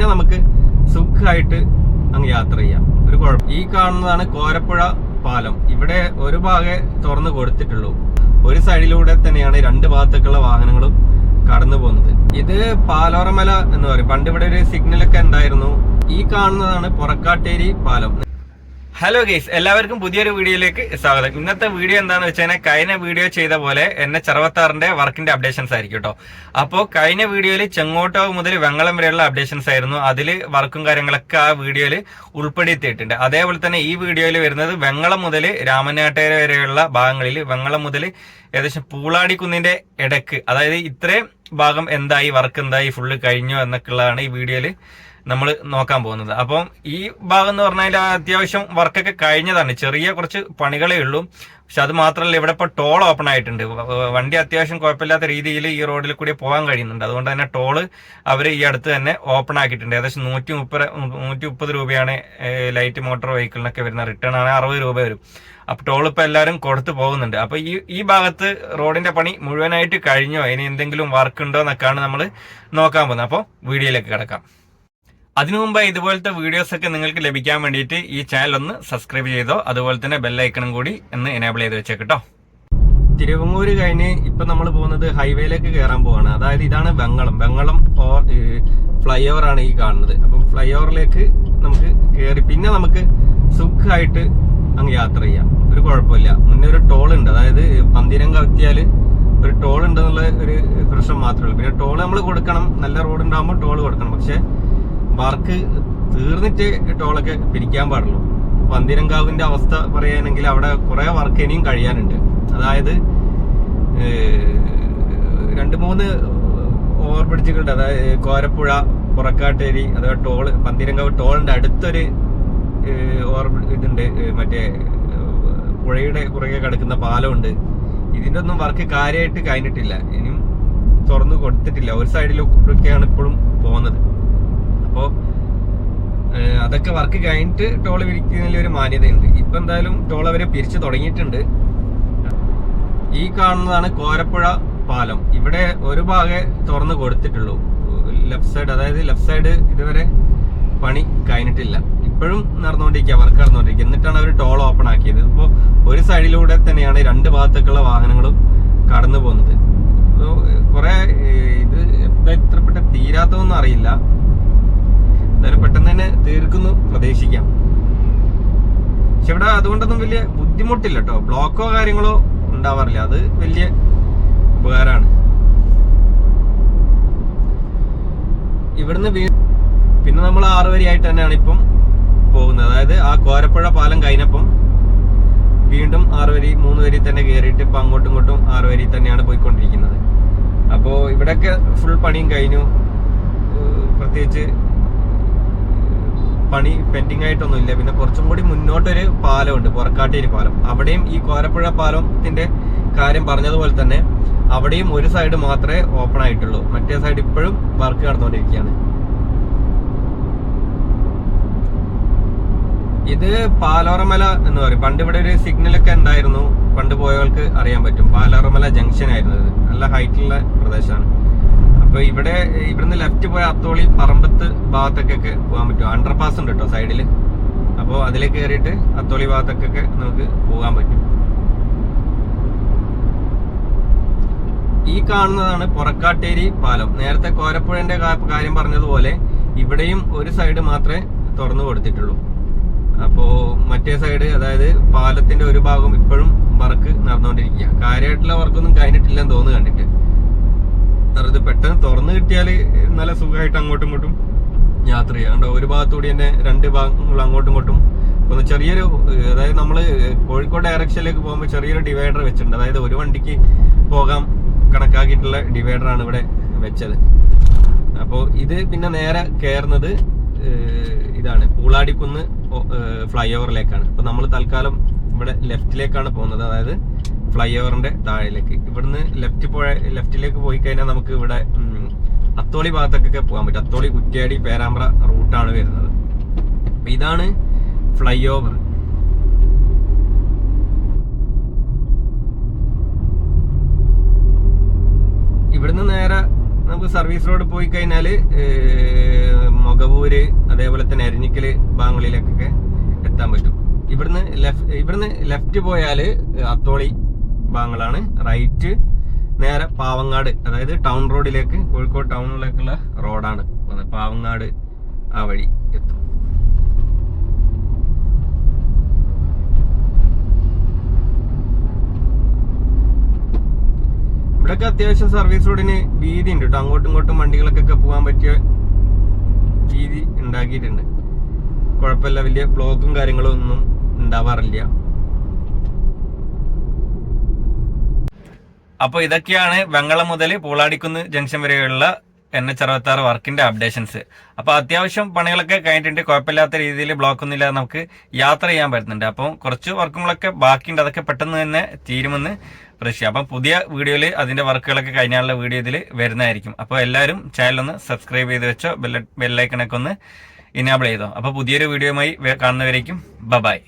പിന്നെ നമുക്ക് സുഖമായിട്ട് അങ്ങ് യാത്ര ചെയ്യാം. ഒരു കുഴപ്പം ഈ കാണുന്നതാണ് കോരപ്പുഴ പാലം. ഇവിടെ ഒരു ഭാഗേ തുറന്നു കൊടുത്തിട്ടുള്ളൂ. ഒരു സൈഡിലൂടെ തന്നെയാണ് രണ്ട് ഭാഗത്തേക്കുള്ള വാഹനങ്ങളും കടന്നു പോകുന്നത്. ഇത് പാലോറമല എന്ന് പറയും. പണ്ട് ഇവിടെ ഒരു സിഗ്നലൊക്കെ ഉണ്ടായിരുന്നു. ഈ കാണുന്നതാണ് പൊറക്കാട്ടേരി പാലം. ഹലോ ഗെയ്സ് എല്ലാവർക്കും പുതിയൊരു വീഡിയോയിലേക്ക് സ്വാഗതം. ഇന്നത്തെ വീഡിയോ എന്താണെന്ന് വെച്ചാൽ കഴിഞ്ഞ വീഡിയോ ചെയ്ത പോലെ എന്നെ ചെറുപത്താറിന്റെ വർക്കിന്റെ അപ്ഡേഷൻസ് ആയിരിക്കും കേട്ടോ. അപ്പോൾ കഴിഞ്ഞ വീഡിയോയിൽ ചെങ്ങോട്ടാവ് മുതൽ വെങ്ങളം വരെയുള്ള അപ്ഡേഷൻസ് ആയിരുന്നു. അതിൽ വർക്കും കാര്യങ്ങളൊക്കെ ആ വീഡിയോയിൽ ഉൾപ്പെടുത്തിയിട്ടുണ്ട്. അതേപോലെ തന്നെ ഈ വീഡിയോയിൽ വരുന്നത് വെങ്ങളം മുതൽ രാമനാട്ടേര വരെയുള്ള ഭാഗങ്ങളിൽ വെങ്ങളം മുതൽ ഏകദേശം പൂളാടിക്കുന്നിന്റെ ഇടയ്ക്ക് അതായത് ഇത്രയും ഭാഗം എന്തായി വർക്ക് എന്തായി ഫുള്ള് കഴിഞ്ഞോ എന്നൊക്കെയുള്ളതാണ് ഈ വീഡിയോയിൽ നമ്മൾ നോക്കാൻ പോകുന്നത്. അപ്പം ഈ ഭാഗം എന്ന് പറഞ്ഞാൽ അത്യാവശ്യം വർക്കൊക്കെ കഴിഞ്ഞതാണ്. ചെറിയ കുറച്ച് പണികളേ ഉള്ളൂ. പക്ഷെ അത് മാത്രമല്ല ഇവിടെ ഇപ്പോൾ ടോൾ ഓപ്പൺ ആയിട്ടുണ്ട്. വണ്ടി അത്യാവശ്യം കുഴപ്പമില്ലാത്ത രീതിയിൽ ഈ റോഡിൽ കൂടി പോകാൻ കഴിയുന്നുണ്ട്. അതുകൊണ്ട് തന്നെ ടോൾ അവർ ഈ അടുത്ത് തന്നെ ഓപ്പൺ ആക്കിയിട്ടുണ്ട്. ഏകദേശം നൂറ്റി മുപ്പത് നൂറ്റി മുപ്പത് രൂപയാണ് ലൈറ്റ് മോട്ടോർ വെഹിക്കിളിനൊക്കെ വരുന്ന റിട്ടേൺ ആണ് അറുപത് രൂപ വരും. അപ്പോൾ ടോൾ ഇപ്പൊ എല്ലാവരും കൊടുത്തു പോകുന്നുണ്ട്. അപ്പൊ ഈ ഈ ഭാഗത്ത് റോഡിന്റെ പണി മുഴുവനായിട്ട് കഴിഞ്ഞോ? ഇനി എന്തെങ്കിലും വർക്ക് ഉണ്ടോ എന്നൊക്കെയാണ് നമ്മൾ നോക്കാൻ പോകുന്നത്. അപ്പോൾ വീഡിയോയിലേക്ക് കിടക്കാം. അതിനു മുമ്പ് ഇതുപോലത്തെ വീഡിയോസ് ഒക്കെ നിങ്ങൾക്ക് ലഭിക്കാൻ വേണ്ടിയിട്ട് ഈ ചാനൽ ഒന്ന് സബ്സ്ക്രൈബ് ചെയ്തോ അതുപോലെ തന്നെ ബെല്ലൈക്കണും കൂടി ഒന്ന് എനേബിൾ ചെയ്ത് വെച്ചേക്കട്ടോ തിരുവങ്ങൂര് കഴിഞ്ഞ് ഇപ്പൊ നമ്മൾ പോകുന്നത് ഹൈവേയിലേക്ക് കയറാൻ പോവാണ്. അതായത് ഇതാണ് വെങ്ങളം. വെങ്ങളം ഫ്ലൈ ഓവർ ആണ് ഈ കാണുന്നത്. അപ്പം ഫ്ലൈ ഓവറിലേക്ക് നമുക്ക് കയറി പിന്നെ നമുക്ക് സുഖമായിട്ട് അങ്ങ് യാത്ര ചെയ്യാം. ഒരു കുഴപ്പമില്ല. മുന്നേ ഒരു ടോൾ ഉണ്ട്. അതായത് പന്തിരം കത്തിയാൽ ഒരു ടോൾ ഉണ്ടെന്നുള്ള ഒരു പ്രശ്നം മാത്രമേ ഉള്ളൂ. പിന്നെ ടോൾ നമ്മൾ കൊടുക്കണം. നല്ല റോഡ് ഉണ്ടാകുമ്പോൾ ടോൾ കൊടുക്കണം. പക്ഷെ വർക്ക് തീർന്നിട്ട് ടോളൊക്കെ പിരിക്കാൻ പാടുള്ളൂ. പന്തിരങ്കാവിന്റെ അവസ്ഥ പറയുകയാണെങ്കിൽ അവിടെ കുറെ വർക്ക് ഇനിയും കഴിയാനുണ്ട്. അതായത് രണ്ട് മൂന്ന് ഓവർ ബ്രിഡ്ജുകളുണ്ട് അതായത് കോരപ്പുഴ പുറക്കാട്ടേരി അഥവാ ടോൾ പന്തിരങ്കാവ് ടോളിന്റെ അടുത്തൊരു ഓവർ ഇതുണ്ട്. മറ്റേ പുഴയുടെ പുറകെ കിടക്കുന്ന പാലമുണ്ട്. ഇതിന്റെ ഒന്നും വർക്ക് കാര്യമായിട്ട് കഴിഞ്ഞിട്ടില്ല. ഇനിയും തുറന്നു കൊടുത്തിട്ടില്ല. ഒരു സൈഡിലൊക്കെയാണ് ഇപ്പോഴും പോകുന്നത്. അപ്പോ ഏഹ്, അതൊക്കെ വർക്ക് കഴിഞ്ഞിട്ട് ടോൾ വിളിക്കുന്നതിൽ ഒരു മാന്യതയുണ്ട്. ഇപ്പം എന്തായാലും ടോൾ അവരെ പിരിച്ചു തുടങ്ങിയിട്ടുണ്ട്. ഈ കാണുന്നതാണ് കോരപ്പുഴ പാലം. ഇവിടെ ഒരു ഭാഗം തുറന്ന് കൊടുത്തിട്ടുള്ളൂ. ലെഫ്റ്റ് സൈഡ് അതായത് ലെഫ്റ്റ് സൈഡ് ഇതുവരെ പണി കഴിഞ്ഞിട്ടില്ല. ഇപ്പോഴും നടന്നുകൊണ്ടിരിക്കുക വർക്ക് നടന്നുകൊണ്ടിരിക്കുക എന്നിട്ടാണ് അവർ ടോൾ ഓപ്പൺ ആക്കിയത്. ഇപ്പോൾ ഒരു സൈഡിലൂടെ തന്നെയാണ് രണ്ട് ഭാഗത്തേക്കുള്ള വാഹനങ്ങളും കടന്നു പോകുന്നത്. കുറേ ഇത് എത്രപ്പെട്ട തീരാത്തതൊന്നും അറിയില്ല. എന്തായാലും പെട്ടെന്ന് തന്നെ തീർക്കുന്നു. പ്രതീക്ഷിക്കാം. പക്ഷെ ഇവിടെ അതുകൊണ്ടൊന്നും വലിയ ബുദ്ധിമുട്ടില്ല കേട്ടോ. ബ്ലോക്കോ കാര്യങ്ങളോ ഉണ്ടാവാറില്ല. അത് വലിയ ഉപകാരമാണ്. ഇവിടുന്ന് പിന്നെ നമ്മൾ ആറ് വരിയായിട്ട് തന്നെയാണ് ഇപ്പം പോകുന്നത്. അതായത് ആ കോരപ്പുഴ പാലം കഴിഞ്ഞപ്പം വീണ്ടും ആറ് വരി മൂന്ന് വരി തന്നെ കയറിയിട്ട് ഇപ്പം അങ്ങോട്ടും ഇങ്ങോട്ടും ആറ് വരി തന്നെയാണ് പോയിക്കൊണ്ടിരിക്കുന്നത്. അപ്പോൾ ഇവിടെയൊക്കെ ഫുൾ പണിയും കഴിഞ്ഞു. പ്രത്യേകിച്ച് പണി പെൻഡിങ് ആയിട്ടൊന്നും ഇല്ല പിന്നെ കുറച്ചും കൂടി മുന്നോട്ടൊരു പാലമുണ്ട് പുറക്കാട്ടേരി പാലം. അവിടെയും ഈ കോരപ്പുഴ പാലത്തിന്റെ കാര്യം പറഞ്ഞതുപോലെ തന്നെ അവിടെയും ഒരു സൈഡ് മാത്രമേ ഓപ്പൺ ആയിട്ടുള്ളൂ. മറ്റേ സൈഡ് ഇപ്പോഴും വർക്ക് നടന്നുകൊണ്ടിരിക്കുകയാണ്. ഇത് പാലോറമല എന്ന് പറയും. പണ്ട് ഇവിടെ ഒരു സിഗ്നലൊക്കെ ഉണ്ടായിരുന്നു. പണ്ട് പോയവർക്ക് അറിയാൻ പറ്റും. പാലോറമല ജംഗ്ഷൻ ആയിരുന്നു ഇത്. നല്ല ഹൈറ്റുള്ള പ്രദേശമാണ്. അപ്പൊ ഇവിടെ ഇവിടുന്ന് ലെഫ്റ്റ് പോയ അത്തോളി പറമ്പത്ത് ഭാഗത്തേക്കൊക്കെ പോകാൻ പറ്റും. അണ്ടർപാസ് ഉണ്ട് കേട്ടോ സൈഡിൽ അപ്പോൾ അതിലേക്ക് കയറിയിട്ട് അത്തോളി ഭാഗത്തേക്കൊക്കെ നമുക്ക് പോകാൻ പറ്റും. ഈ കാണുന്നതാണ് പുറക്കാട്ടേരി പാലം. നേരത്തെ കോരപ്പുഴന്റെ കാര്യം പറഞ്ഞതുപോലെ ഇവിടെയും ഒരു സൈഡ് മാത്രമേ തുറന്നു കൊടുത്തിട്ടുള്ളൂ. അപ്പോ മറ്റേ സൈഡ് അതായത് പാലത്തിന്റെ ഒരു ഭാഗം ഇപ്പോഴും വർക്ക് നടന്നുകൊണ്ടിരിക്കുക. കാര്യമായിട്ടുള്ള വർക്കൊന്നും കഴിഞ്ഞിട്ടില്ലെന്ന് തോന്നുന്നു കണ്ടിട്ട്. കിട്ടിയാൽ നല്ല സുഖമായിട്ട് അങ്ങോട്ടും ഇങ്ങോട്ടും യാത്ര ചെയ്യാം. ഒരു ഭാഗത്തുകൂടി തന്നെ രണ്ട് ഭാഗങ്ങൾ അങ്ങോട്ടും ഇങ്ങോട്ടും ഒന്ന് ചെറിയൊരു അതായത് നമ്മൾ കോഴിക്കോട് ഡയറക്ഷനിലേക്ക് പോകുമ്പോൾ ചെറിയൊരു ഡിവൈഡർ വെച്ചിട്ടുണ്ട്. അതായത് ഒരു വണ്ടിക്ക് പോകാൻ കണക്കാക്കിയിട്ടുള്ള ഡിവൈഡറാണ് ഇവിടെ വെച്ചത്. അപ്പോൾ ഇത് പിന്നെ നേരെ കയറുന്നത് ഇതാണ്. പൂളാടിക്കുന്ന് ഫ്ലൈ ഓവറിലേക്കാണ് അപ്പോൾ നമ്മൾ തൽക്കാലം ഇവിടെ ലെഫ്റ്റിലേക്കാണ് പോകുന്നത്. അതായത് ഫ്ലൈ ഓവറിന്റെ താഴേക്ക്. ഇവിടുന്ന് ലെഫ്റ്റ് പോയ ലെഫ്റ്റിലേക്ക് പോയി കഴിഞ്ഞാൽ നമുക്ക് ഇവിടെ അത്തോളി ഭാഗത്തേക്കൊക്കെ പോകാൻ പറ്റും. അത്തോളി കുറ്റ്യാടി പേരാമ്പ്ര റൂട്ടാണ് വരുന്നത്. അപ്പൊ ഇതാണ് ഫ്ലൈ ഓവർ ഇവിടുന്ന് നേരെ നമുക്ക് സർവീസ് റോഡ് പോയി കഴിഞ്ഞാൽ അതേപോലെ തന്നെ അരിഞ്ഞിക്കൽ ഭാഗങ്ങളിലേക്കൊക്കെ എത്താൻ പറ്റും. ഇവിടുന്ന് ലെഫ്റ്റ് ഇവിടുന്ന് ലെഫ്റ്റ് പോയാൽ അത്തോളി ഭാഗങ്ങളാണ്. റൈറ്റ് നേരെ പാവങ്ങാട് അതായത് ടൗൺ റോഡിലേക്ക് കോഴിക്കോട് ടൗണിലേക്കുള്ള റോഡാണ് പാവങ്ങാട് ആ വഴി എത്തും. ഇവിടെയൊക്കെ അത്യാവശ്യം സർവീസ് റോഡിന് വീതി ഉണ്ട് കേട്ടോ അങ്ങോട്ടും ഇങ്ങോട്ടും വണ്ടികൾക്കൊക്കെ പോകാൻ പറ്റിയ വീതി ഉണ്ടാക്കിയിട്ടുണ്ട്. കുഴപ്പമില്ല വലിയ ബ്ലോക്കും കാര്യങ്ങളും ഒന്നും ഉണ്ടാവാറില്ല. അപ്പോൾ ഇതൊക്കെയാണ് വെങ്ങളം മുതൽ പൂളാടിക്കുന്ന് ജംഗ്ഷൻ വരെയുള്ള എൻ എച്ച് അറുപത്താറ് വർക്കിന്റെ അപ്ഡേഷൻസ് അപ്പോൾ അത്യാവശ്യം പണികളൊക്കെ കഴിഞ്ഞിട്ടുണ്ട്. കുഴപ്പമില്ലാത്ത രീതിയിൽ ബ്ലോക്ക് ഒന്നും ഇല്ലാതെ നമുക്ക് യാത്ര ചെയ്യാൻ പറ്റുന്നുണ്ട്. അപ്പം കുറച്ച് വർക്കുകളൊക്കെ ബാക്കിയുണ്ട്. അതൊക്കെ പെട്ടെന്ന് തന്നെ തീരുമെന്ന് പ്രതീക്ഷ അപ്പം പുതിയ വീഡിയോയിൽ അതിന്റെ വർക്കുകളൊക്കെ കഴിഞ്ഞാലുള്ള വീഡിയോ ഇതിൽ വരുന്നതായിരിക്കും. അപ്പോൾ എല്ലാവരും ചാനൽ ഒന്ന് സബ്സ്ക്രൈബ് ചെയ്ത് വെച്ചോ. ബെല്ലൈക്കണൊക്കെ ഒന്ന് ഇനാബിൾ ചെയ്തോ. അപ്പോൾ പുതിയൊരു വീഡിയോയുമായി കാണുന്നവരേക്കും. ബബായ്